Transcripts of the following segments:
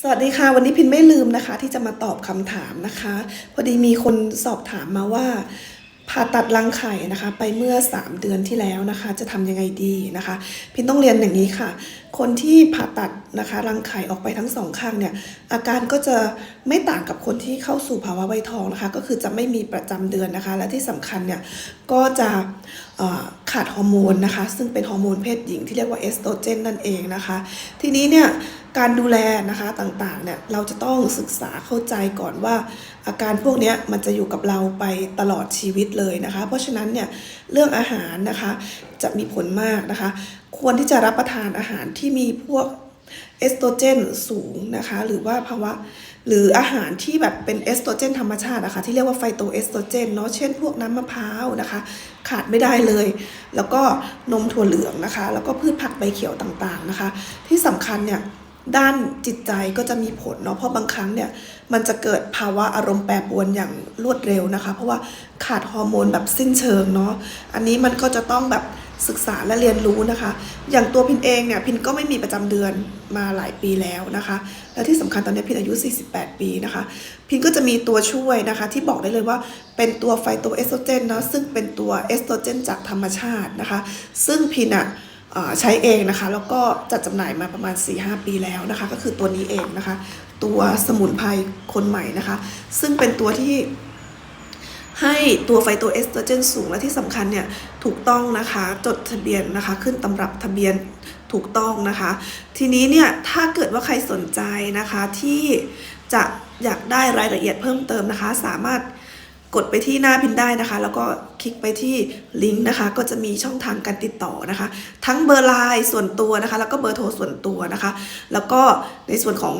สวัสดีค่ะวันนี้พินไม่ลืมนะคะ ที่จะมาตอบคำถามนะคะ พอดีมีคนสอบถามมาว่า ผ่าตัดรังไข่นะคะ ไปเมื่อ 3 เดือนที่แล้วนะคะ จะทำยังไงดีนะคะ พินต้องเรียนอย่างนี้ค่ะ คนที่ผ่าตัดนะคะรังไข่ออกไปทั้งสองข้างเนี่ยอาการก็จะไม่ต่างกับคนที่เข้าสู่ภาวะไวยทองนะคะ ก็คือจะไม่มีประจำเดือนนะคะ และที่สำคัญเนี่ยก็จะ ขาดฮอร์โมนนะคะ ซึ่งเป็นฮอร์โมนเพศหญิงที่เรียกว่าเอสโตรเจนนั่นเองนะคะ ทีนี้เนี่ยการดูแลนะคะต่างๆเนี่ยเราจะต้องศึกษาเข้าใจก่อนว่า อาการพวกนี้มันจะอยู่กับเราไปตลอดชีวิตเลยนะคะ เพราะฉะนั้นเนี่ยเรื่องอาหารนะคะจะมีผลมากนะคะ ควรที่จะรับประทานอาหารที่มีพวกเอสโตรเจนสูงนะคะ หรือว่าภาวะ หรืออาหารที่แบบเป็นเอสโตรเจนธรรมชาตินะคะที่เรียกว่าไฟโตเอสโตรเจนเนาะเช่นพวกน้ำมะพร้าวนะคะ ขาดไม่ได้เลย แล้วก็นมถั่วเหลืองนะคะ แล้วก็พืชผักใบเขียวต่างๆนะคะ ที่สำคัญเนี่ยด้านจิตใจก็จะมีผลเนาะเพราะบางครั้งเนี่ยมันจะเกิดภาวะอารมณ์แปรปรวนอย่างรวดเร็วนะคะ เพราะว่าขาดฮอร์โมนแบบสิ้นเชิงเนาะอันนี้มันก็จะต้องแบบ ศึกษาและเรียนรู้นะคะ อย่างตัวพินเองเนี่ยพินก็ไม่มีประจำเดือนมาหลายปีแล้วนะคะ และที่สำคัญตอนนี้พินอายุ 48 ปีนะคะ พินก็จะมีตัวช่วยนะคะ ที่บอกได้เลยว่าเป็นตัวไฟโตเอสโตรเจนเนาะซึ่งเป็นตัวเอสโตรเจนจากธรรมชาตินะคะ ซึ่งพินอะเอ่อใช้เองนะคะ แล้วก็จัดจำหน่ายมาประมาณ 4-5 ปีแล้วนะคะ ก็คือตัวนี้เองนะคะ ตัวสมุนไพรคนใหม่นะคะ ซึ่งเป็นตัวที่ ให้ตัวไฟโตเอสโตรเจนสูงและที่สำคัญเนี่ยถูกต้องนะคะจดทะเบียนนะคะ ขึ้นตำรับทะเบียนถูกต้องนะคะ ทีนี้เนี่ยถ้าเกิดว่าใครสนใจนะคะที่จะอยากได้รายละเอียดเพิ่มเติมนะคะ สามารถกดไปที่หน้าพินได้นะคะ แล้วก็คลิกไปที่ลิงก์นะคะ ก็จะมีช่องทางการติดต่อนะคะ ทั้งเบอร์ไลน์ส่วนตัวนะคะ แล้วก็เบอร์โทรส่วนตัวนะคะ แล้วก็ในส่วนของ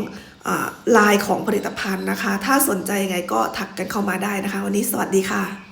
ลายของผลิตภัณฑ์นะคะ ถ้าสนใจยังไงก็ทักกันเข้ามาได้นะคะ วันนี้สวัสดีค่ะ